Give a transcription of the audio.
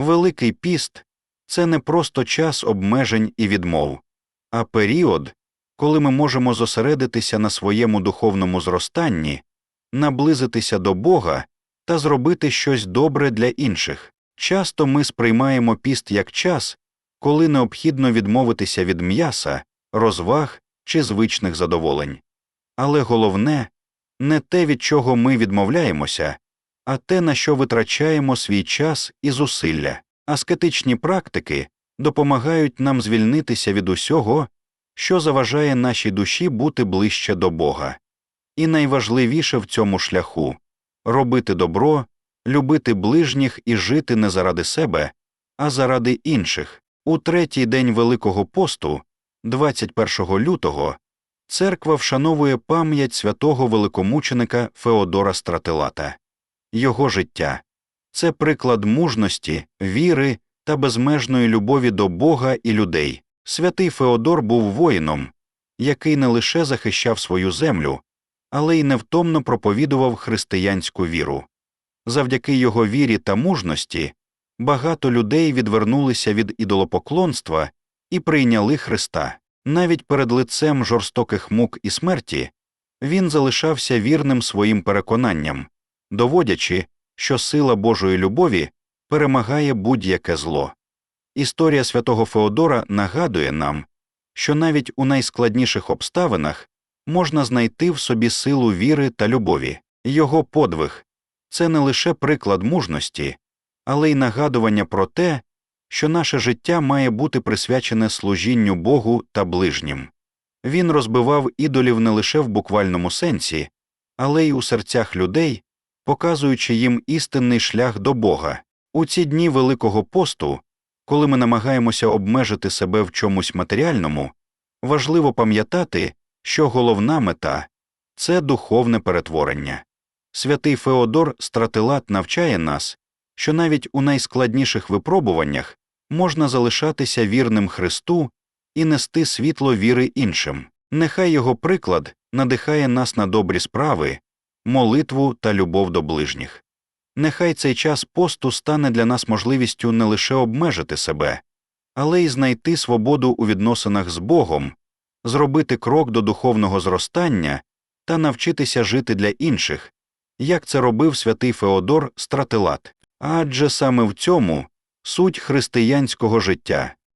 Великий піст це не просто час обмежень і відмов, а період, коли ми можемо зосередитися на своєму духовному зростанні, наблизитися до Бога та зробити щось добре для інших. Часто ми сприймаємо піст як час, коли необхідно відмовитися від м'яса, розваг чи звичних задоволень. Але головне не те, від чого ми відмовляємося, а те, на що витрачаємо свій час і зусилля. Аскетичні практики допомагають нам звільнитися від усього, що заважає нашій душі бути ближче до Бога. І найважливіше в цьому шляху робити добро, любити ближніх і жити не заради себе, а заради інших. У третій день Великого посту, 21 лютого, церква вшановує пам'ять святого великомученика Феодора Стратилата. Його життя це приклад мужності, віри та безмежної любові до Бога і людей. Святий Феодор був воїном, який не лише захищав свою землю, але й невтомно проповідував християнську віру. Завдяки його вірі та мужності багато людей відвернулися від ідолопоклонства і прийняли Христа. Навіть перед лицем жорстоких мук і смерті він залишався вірним своїм переконанням, доводячи, що сила Божої любові перемагає будь-яке зло. Історія святого Феодора нагадує нам, що навіть у найскладніших обставинах можна знайти в собі силу віри та любові. Його подвиг це не лише приклад мужності, але й нагадування про те, що наше життя має бути присвячене служінню Богу та ближнім. Він розбивав ідолів не лише в буквальному сенсі, але й у серцях людей, показуючи їм істинний шлях до Бога. У ці дні Великого посту, коли ми намагаємося обмежити себе в чомусь матеріальному, важливо пам'ятати, що головна мета це духовне перетворення. Святий Феодор Стратилат навчає нас, що навіть у найскладніших випробуваннях можна залишатися вірним Христу і нести світло віри іншим. Нехай його приклад надихає нас на добрі справи, молитву та любов до ближніх. Нехай цей час посту стане для нас можливістю не лише обмежити себе, але й знайти свободу у відносинах з Богом, зробити крок до духовного зростання та навчитися жити для інших, як це робив святий Феодор Стратилат. Адже саме в цьому суть християнського життя